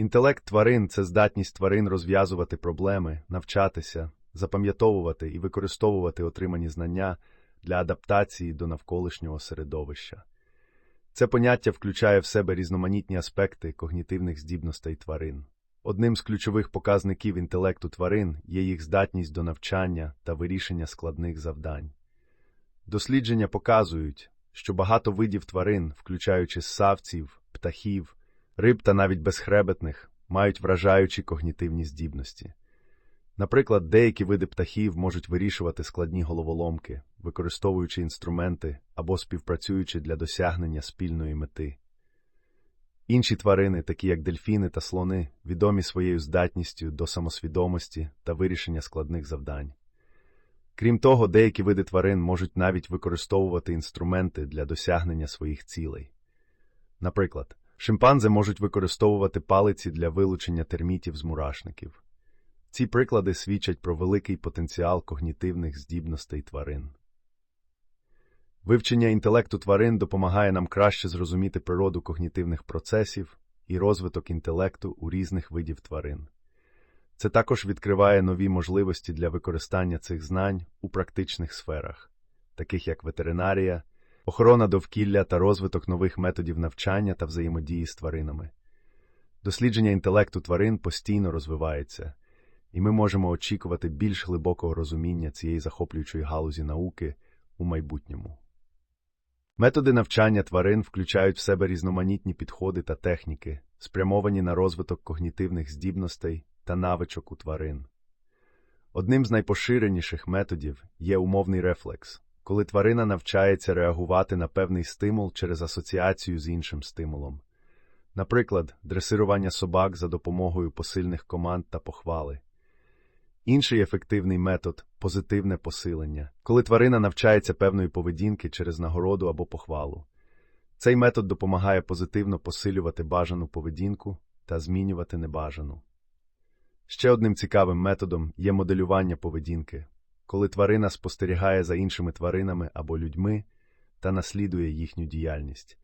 Інтелект тварин це здатність тварин розв'язувати проблеми, навчатися, запам'ятовувати і використовувати отримані знання для адаптації до навколишнього середовища. Це поняття включає в себе різноманітні аспекти когнітивних здібностей тварин. Одним з ключових показників інтелекту тварин є їх здатність до навчання та вирішення складних завдань. Дослідження показують, що багато видів тварин, включаючи ссавців, птахів, риб та навіть безхребетних, мають вражаючі когнітивні здібності. Наприклад, деякі види птахів можуть вирішувати складні головоломки, використовуючи інструменти або співпрацюючи для досягнення спільної мети. Інші тварини, такі як дельфіни та слони, відомі своєю здатністю до самосвідомості та вирішення складних завдань. Крім того, деякі види тварин можуть навіть використовувати інструменти для досягнення своїх цілей. Наприклад, шимпанзи можуть використовувати палиці для вилучення термітів з мурашників. Ці приклади свідчать про великий потенціал когнітивних здібностей тварин. Вивчення інтелекту тварин допомагає нам краще зрозуміти природу когнітивних процесів і розвиток інтелекту у різних видів тварин. Це також відкриває нові можливості для використання цих знань у практичних сферах, таких як ветеринарія, охорона довкілля та розвиток нових методів навчання та взаємодії з тваринами. Дослідження інтелекту тварин постійно розвивається, і ми можемо очікувати більш глибокого розуміння цієї захоплюючої галузі науки у майбутньому. Методи навчання тварин включають в себе різноманітні підходи та техніки, спрямовані на розвиток когнітивних здібностей та навичок у тварин. Одним з найпоширеніших методів є умовний рефлекс, коли тварина навчається реагувати на певний стимул через асоціацію з іншим стимулом. Наприклад, дресирування собак за допомогою посильних команд та похвали. Інший ефективний метод позитивне посилення, коли тварина навчається певної поведінки через нагороду або похвалу. Цей метод допомагає позитивно посилювати бажану поведінку та змінювати небажану. Ще одним цікавим методом є моделювання поведінки, коли тварина спостерігає за іншими тваринами або людьми та наслідує їхню діяльність.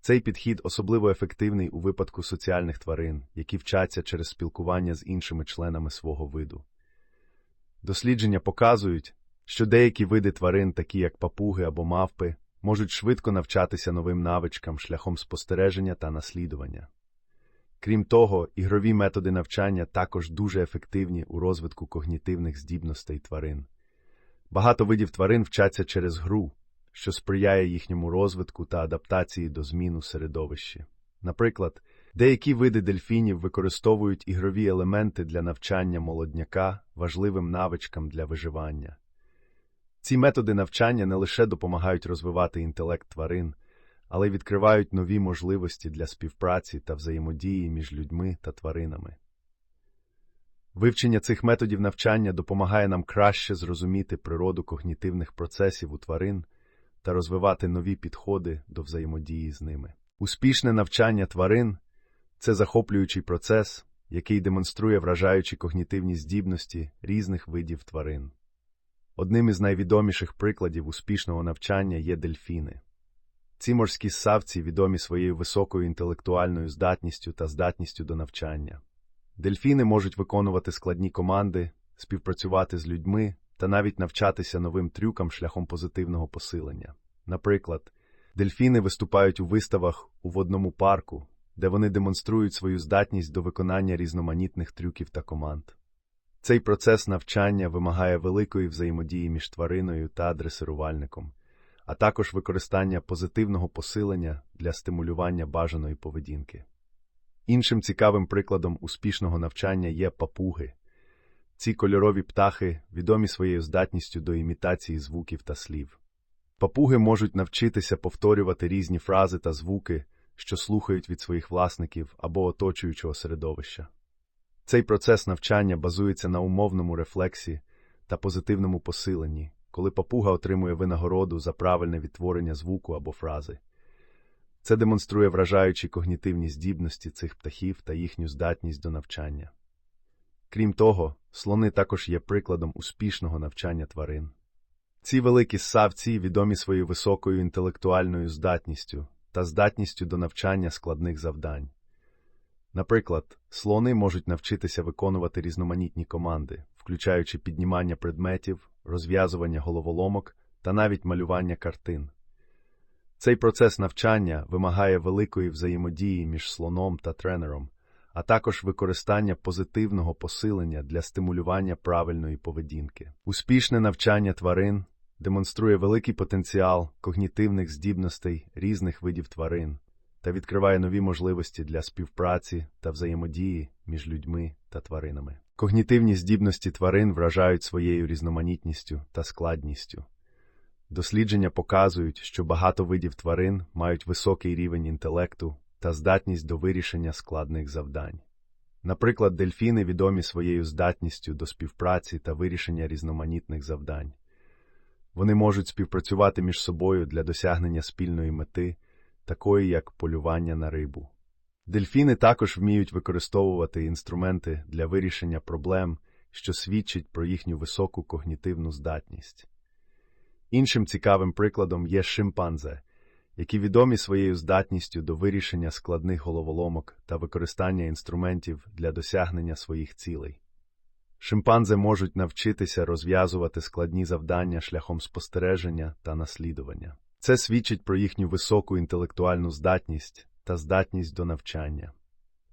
Цей підхід особливо ефективний у випадку соціальних тварин, які вчаться через спілкування з іншими членами свого виду. Дослідження показують, що деякі види тварин, такі як папуги або мавпи, можуть швидко навчатися новим навичкам шляхом спостереження та наслідування. Крім того, ігрові методи навчання також дуже ефективні у розвитку когнітивних здібностей тварин. Багато видів тварин вчаться через гру, що сприяє їхньому розвитку та адаптації до змін у середовищі. Наприклад, деякі види дельфінів використовують ігрові елементи для навчання молодняка важливим навичкам для виживання. Ці методи навчання не лише допомагають розвивати інтелект тварин, але відкривають нові можливості для співпраці та взаємодії між людьми та тваринами. Вивчення цих методів навчання допомагає нам краще зрозуміти природу когнітивних процесів у тварин та розвивати нові підходи до взаємодії з ними. Успішне навчання тварин це захоплюючий процес, який демонструє вражаючі когнітивні здібності різних видів тварин. Одним із найвідоміших прикладів успішного навчання є дельфіни. Ці морські ссавці відомі своєю високою інтелектуальною здатністю та здатністю до навчання. Дельфіни можуть виконувати складні команди, співпрацювати з людьми та навіть навчатися новим трюкам шляхом позитивного посилення. Наприклад, дельфіни виступають у виставах у водному парку, де вони демонструють свою здатність до виконання різноманітних трюків та команд. Цей процес навчання вимагає великої взаємодії між твариною та дресирувальником, а також використання позитивного посилення для стимулювання бажаної поведінки. Іншим цікавим прикладом успішного навчання є папуги. Ці кольорові птахи відомі своєю здатністю до імітації звуків та слів. Папуги можуть навчитися повторювати різні фрази та звуки, що слухають від своїх власників або оточуючого середовища. Цей процес навчання базується на умовному рефлексі та позитивному посиленні, коли папуга отримує винагороду за правильне відтворення звуку або фрази. Це демонструє вражаючі когнітивні здібності цих птахів та їхню здатність до навчання. Крім того, слони також є прикладом успішного навчання тварин. Ці великі ссавці відомі своєю високою інтелектуальною здатністю та здатністю до навчання складних завдань. Наприклад, слони можуть навчитися виконувати різноманітні команди, включаючи піднімання предметів, розв'язування головоломок та навіть малювання картин. Цей процес навчання вимагає великої взаємодії між слоном та тренером, а також використання позитивного посилення для стимулювання правильної поведінки. Успішне навчання тварин демонструє великий потенціал когнітивних здібностей різних видів тварин та відкриває нові можливості для співпраці та взаємодії між людьми та тваринами. Когнітивні здібності тварин вражають своєю різноманітністю та складністю. Дослідження показують, що багато видів тварин мають високий рівень інтелекту та здатність до вирішення складних завдань. Наприклад, дельфіни відомі своєю здатністю до співпраці та вирішення різноманітних завдань. Вони можуть співпрацювати між собою для досягнення спільної мети, такої як полювання на рибу. Дельфіни також вміють використовувати інструменти для вирішення проблем, що свідчить про їхню високу когнітивну здатність. Іншим цікавим прикладом є шимпанзе, які відомі своєю здатністю до вирішення складних головоломок та використання інструментів для досягнення своїх цілей. Шимпанзе можуть навчитися розв'язувати складні завдання шляхом спостереження та наслідування. Це свідчить про їхню високу інтелектуальну здатність та здатність до навчання.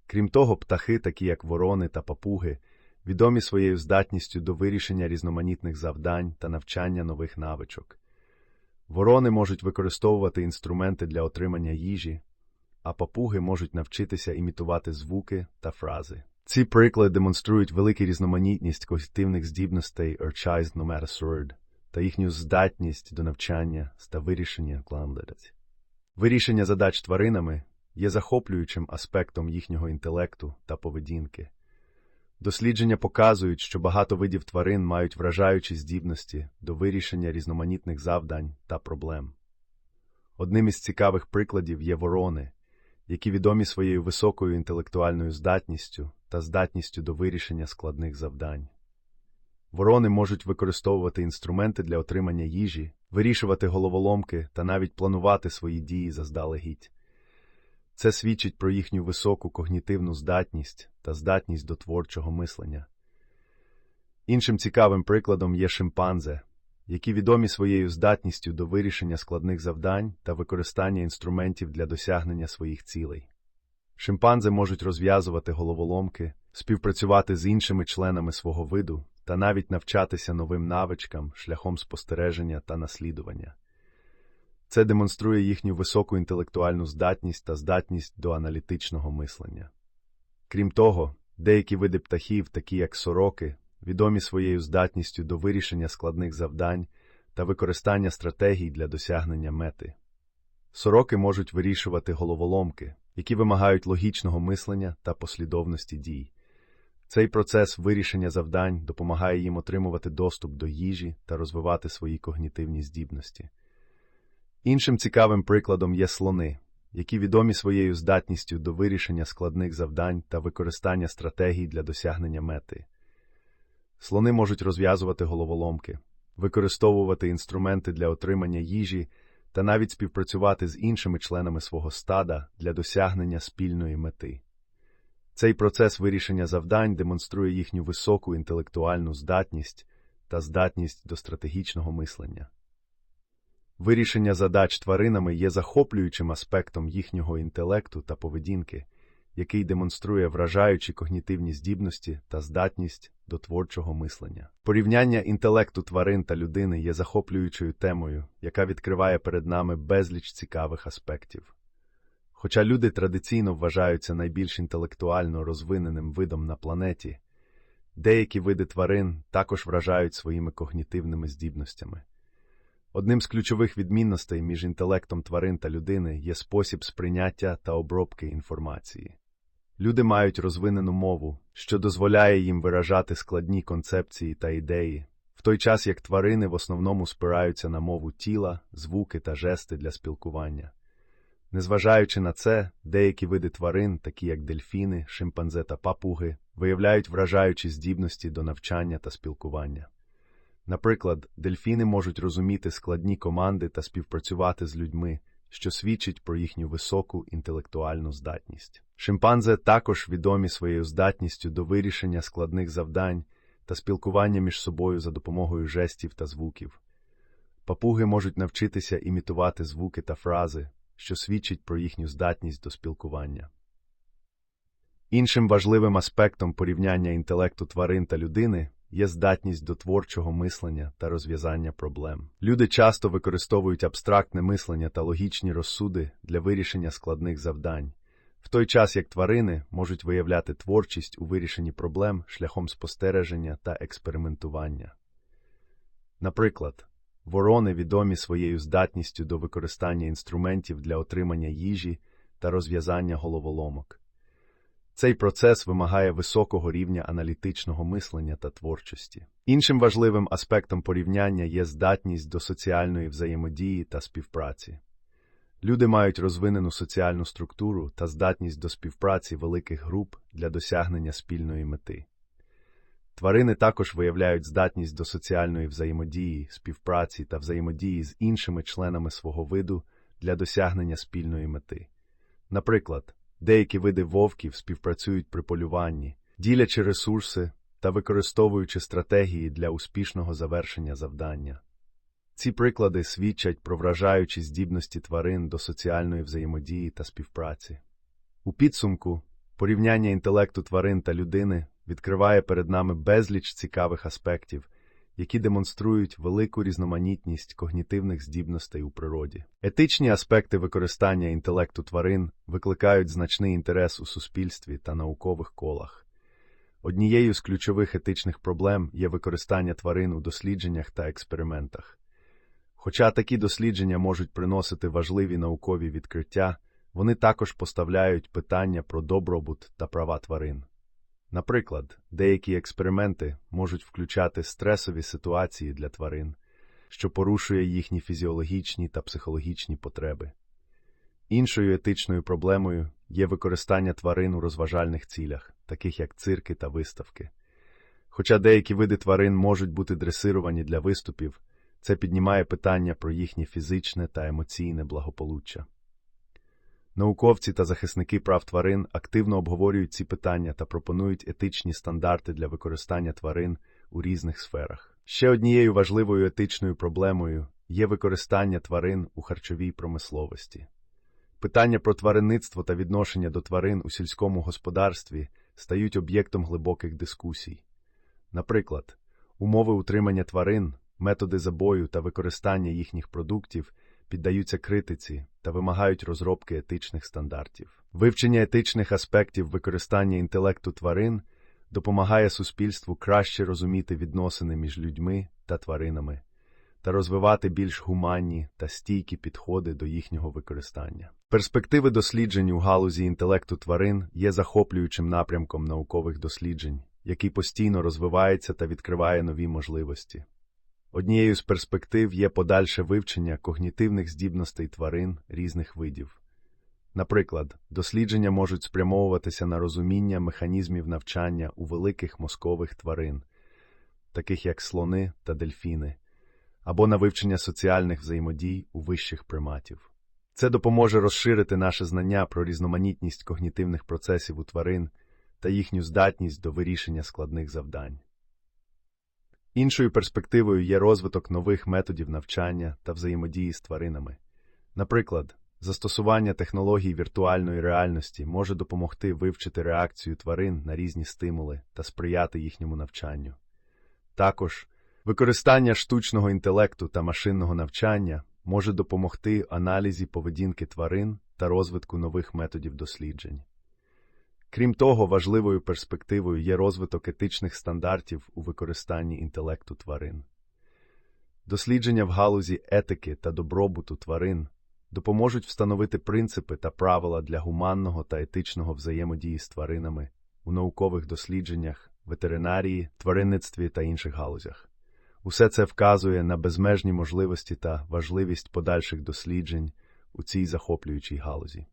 Крім того, птахи, такі як ворони та папуги, відомі своєю здатністю до вирішення різноманітних завдань та навчання нових навичок. Ворони можуть використовувати інструменти для отримання їжі, а папуги можуть навчитися імітувати звуки та фрази. Ці приклади демонструють велику різноманітність когнітивних здібностей Urchized Nomatosauride та їхню здатність до навчання та вирішення кландець. Вирішення задач тваринами є захоплюючим аспектом їхнього інтелекту та поведінки. Дослідження показують, що багато видів тварин мають вражаючі здібності до вирішення різноманітних завдань та проблем. Одним із цікавих прикладів є ворони, які відомі своєю високою інтелектуальною здатністю та здатністю до вирішення складних завдань. Ворони можуть використовувати інструменти для отримання їжі, вирішувати головоломки та навіть планувати свої дії заздалегідь. Це свідчить про їхню високу когнітивну здатність та здатність до творчого мислення. Іншим цікавим прикладом є шимпанзе, які відомі своєю здатністю до вирішення складних завдань та використання інструментів для досягнення своїх цілей. Шимпанзе можуть розв'язувати головоломки, співпрацювати з іншими членами свого виду та навіть навчатися новим навичкам шляхом спостереження та наслідування. Це демонструє їхню високу інтелектуальну здатність та здатність до аналітичного мислення. Крім того, деякі види птахів, такі як сороки, відомі своєю здатністю до вирішення складних завдань та використання стратегій для досягнення мети. Сороки можуть вирішувати головоломки, які вимагають логічного мислення та послідовності дій. Цей процес вирішення завдань допомагає їм отримувати доступ до їжі та розвивати свої когнітивні здібності. Іншим цікавим прикладом є слони, які відомі своєю здатністю до вирішення складних завдань та використання стратегій для досягнення мети. Слони можуть розв'язувати головоломки, використовувати інструменти для отримання їжі та навіть співпрацювати з іншими членами свого стада для досягнення спільної мети. Цей процес вирішення завдань демонструє їхню високу інтелектуальну здатність та здатність до стратегічного мислення. Вирішення задач тваринами є захоплюючим аспектом їхнього інтелекту та поведінки, який демонструє вражаючі когнітивні здібності та здатність до творчого мислення. Порівняння інтелекту тварин та людини є захоплюючою темою, яка відкриває перед нами безліч цікавих аспектів. Хоча люди традиційно вважаються найбільш інтелектуально розвиненим видом на планеті, деякі види тварин також вражають своїми когнітивними здібностями. Одним з ключових відмінностей між інтелектом тварин та людини є спосіб сприйняття та обробки інформації. Люди мають розвинену мову, що дозволяє їм виражати складні концепції та ідеї, в той час як тварини в основному спираються на мову тіла, звуки та жести для спілкування. Незважаючи на це, деякі види тварин, такі як дельфіни, шимпанзе та папуги, виявляють вражаючі здібності до навчання та спілкування. Наприклад, дельфіни можуть розуміти складні команди та співпрацювати з людьми, що свідчить про їхню високу інтелектуальну здатність. Шимпанзе також відомі своєю здатністю до вирішення складних завдань та спілкування між собою за допомогою жестів та звуків. Папуги можуть навчитися імітувати звуки та фрази, що свідчить про їхню здатність до спілкування. Іншим важливим аспектом порівняння інтелекту тварин та людини є здатність до творчого мислення та розв'язання проблем. Люди часто використовують абстрактне мислення та логічні розсуди для вирішення складних завдань, в той час як тварини можуть виявляти творчість у вирішенні проблем шляхом спостереження та експериментування. Наприклад, ворони відомі своєю здатністю до використання інструментів для отримання їжі та розв'язання головоломок. Цей процес вимагає високого рівня аналітичного мислення та творчості. Іншим важливим аспектом порівняння є здатність до соціальної взаємодії та співпраці. Люди мають розвинену соціальну структуру та здатність до співпраці великих груп для досягнення спільної мети. Тварини також виявляють здатність до соціальної взаємодії, співпраці та взаємодії з іншими членами свого виду для досягнення спільної мети. Наприклад, деякі види вовків співпрацюють при полюванні, ділячи ресурси та використовуючи стратегії для успішного завершення завдання. Ці приклади свідчать про вражаючі здібності тварин до соціальної взаємодії та співпраці. У підсумку, порівняння інтелекту тварин та людини відкриває перед нами безліч цікавих аспектів, які демонструють велику різноманітність когнітивних здібностей у природі. Етичні аспекти використання інтелекту тварин викликають значний інтерес у суспільстві та наукових колах. Однією з ключових етичних проблем є використання тварин у дослідженнях та експериментах. Хоча такі дослідження можуть приносити важливі наукові відкриття, вони також поставляють питання про добробут та права тварин. Наприклад, деякі експерименти можуть включати стресові ситуації для тварин, що порушує їхні фізіологічні та психологічні потреби. Іншою етичною проблемою є використання тварин у розважальних цілях, таких як цирки та виставки. Хоча деякі види тварин можуть бути дресировані для виступів, це піднімає питання про їхнє фізичне та емоційне благополуччя. Науковці та захисники прав тварин активно обговорюють ці питання та пропонують етичні стандарти для використання тварин у різних сферах. Ще однією важливою етичною проблемою є використання тварин у харчовій промисловості. Питання про тваринництво та відношення до тварин у сільському господарстві стають об'єктом глибоких дискусій. Наприклад, умови утримання тварин, методи забою та використання їхніх продуктів піддаються критиці та вимагають розробки етичних стандартів. Вивчення етичних аспектів використання інтелекту тварин допомагає суспільству краще розуміти відносини між людьми та тваринами та розвивати більш гуманні та стійкі підходи до їхнього використання. Перспективи досліджень у галузі інтелекту тварин є захоплюючим напрямком наукових досліджень, який постійно розвивається та відкриває нові можливості. Однією з перспектив є подальше вивчення когнітивних здібностей тварин різних видів. Наприклад, дослідження можуть спрямовуватися на розуміння механізмів навчання у великих мозкових тварин, таких як слони та дельфіни, або на вивчення соціальних взаємодій у вищих приматів. Це допоможе розширити наше знання про різноманітність когнітивних процесів у тварин та їхню здатність до вирішення складних завдань. Іншою перспективою є розвиток нових методів навчання та взаємодії з тваринами. Наприклад, застосування технологій віртуальної реальності може допомогти вивчити реакцію тварин на різні стимули та сприяти їхньому навчанню. Також використання штучного інтелекту та машинного навчання може допомогти аналізі поведінки тварин та розвитку нових методів досліджень. Крім того, важливою перспективою є розвиток етичних стандартів у використанні інтелекту тварин. Дослідження в галузі етики та добробуту тварин допоможуть встановити принципи та правила для гуманного та етичного взаємодії з тваринами у наукових дослідженнях, ветеринарії, тваринництві та інших галузях. Усе це вказує на безмежні можливості та важливість подальших досліджень у цій захоплюючій галузі.